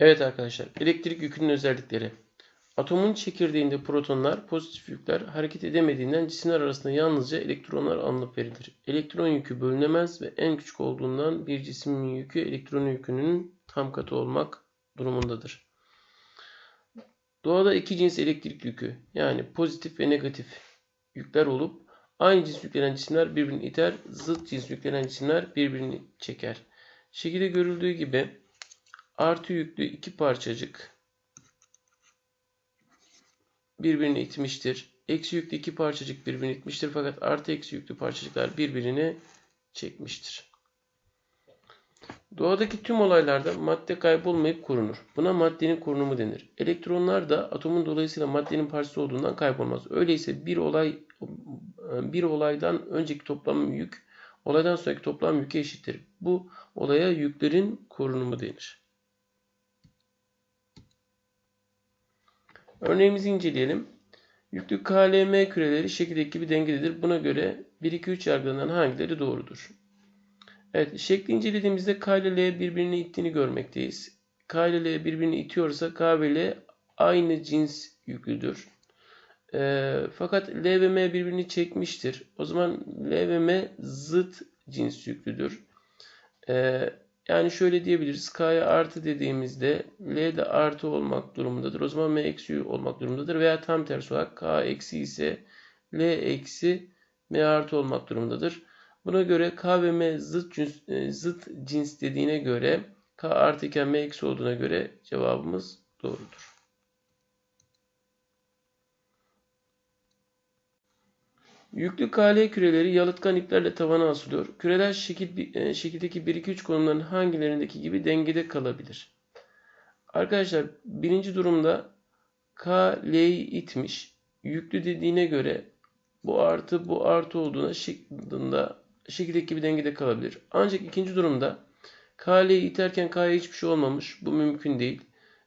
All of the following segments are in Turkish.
Evet arkadaşlar, elektrik yükünün özellikleri. Atomun çekirdeğinde protonlar, pozitif yükler hareket edemediğinden cisimler arasında yalnızca elektronlar alınıp verilir. Elektron yükü bölünemez ve en küçük olduğundan bir cismin yükü elektron yükünün tam katı olmak durumundadır. Doğada iki cins elektrik yükü yani pozitif ve negatif yükler olup aynı cins yüklenen cisimler birbirini iter, zıt cins yüklenen cisimler birbirini çeker. Şekilde görüldüğü gibi artı yüklü iki parçacık birbirini itmiştir. Eksi yüklü iki parçacık birbirini itmiştir fakat artı eksi yüklü parçacıklar birbirini çekmiştir. Doğadaki tüm olaylarda madde kaybolmayıp korunur. Buna maddenin korunumu denir. Elektronlar da atomun dolayısıyla maddenin parçası olduğundan kaybolmaz. Öyleyse bir olay bir olaydan önceki toplam yük olaydan sonraki toplam yüke eşittir. Bu olaya yüklerin korunumu denir. Örneğimizi inceleyelim. Yüklü KLM küreleri şekildeki gibi dengededir. Buna göre 1, 2, 3 yargılanan hangileri doğrudur? Evet, şekli incelediğimizde K ile L birbirini ittiğini görmekteyiz. K ile L birbirini itiyorsa K ve L aynı cins yüklüdür. E, fakat L ve M birbirini çekmiştir. O zaman L ve M zıt cins yüklüdür. E, yani şöyle diyebiliriz. K'ya artı dediğimizde L de artı olmak durumundadır. O zaman M eksi olmak durumundadır. Veya tam tersi olarak K eksi ise L eksi M artı olmak durumundadır. Buna göre K ve M zıt cins, e, zıt cins dediğine göre K artı iken M eksi olduğuna göre cevabımız doğrudur. Yüklü KL küreleri yalıtkan iplerle tavana asılıyor. Küreler şekil, e, şekildeki 1-2-3 konumların hangilerindeki gibi dengede kalabilir? Arkadaşlar birinci durumda K L'yi itmiş. Yüklü dediğine göre bu artı bu artı olduğuna şeklinde şekildeki gibi dengede kalabilir. Ancak ikinci durumda K L'yi iterken K'ya hiçbir şey olmamış. Bu mümkün değil.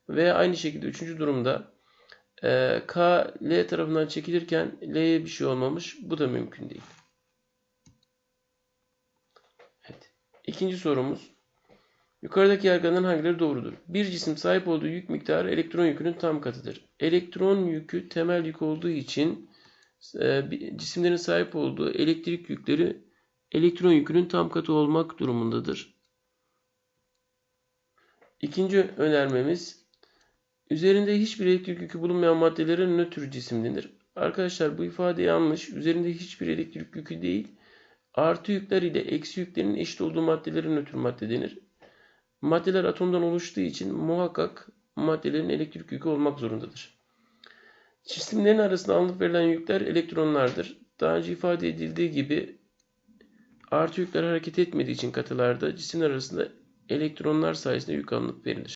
Ve aynı şekilde üçüncü durumda ee, K L tarafından çekilirken L'ye bir şey olmamış. Bu da mümkün değil. Evet. İkinci sorumuz. Yukarıdaki yargılanan hangileri doğrudur? Bir cisim sahip olduğu yük miktarı elektron yükünün tam katıdır. Elektron yükü temel yük olduğu için e, cisimlerin sahip olduğu elektrik yükleri elektron yükünün tam katı olmak durumundadır. İkinci önermemiz Üzerinde hiçbir elektrik yükü bulunmayan maddelere nötr cisim denir. Arkadaşlar bu ifade yanlış. Üzerinde hiçbir elektrik yükü değil. Artı yükler ile eksi yüklerin eşit olduğu maddelere nötr madde denir. Maddeler atomdan oluştuğu için muhakkak maddelerin elektrik yükü olmak zorundadır. Cisimlerin arasında alınıp verilen yükler elektronlardır. Daha önce ifade edildiği gibi artı yükler hareket etmediği için katılarda cisimler arasında elektronlar sayesinde yük alınıp verilir.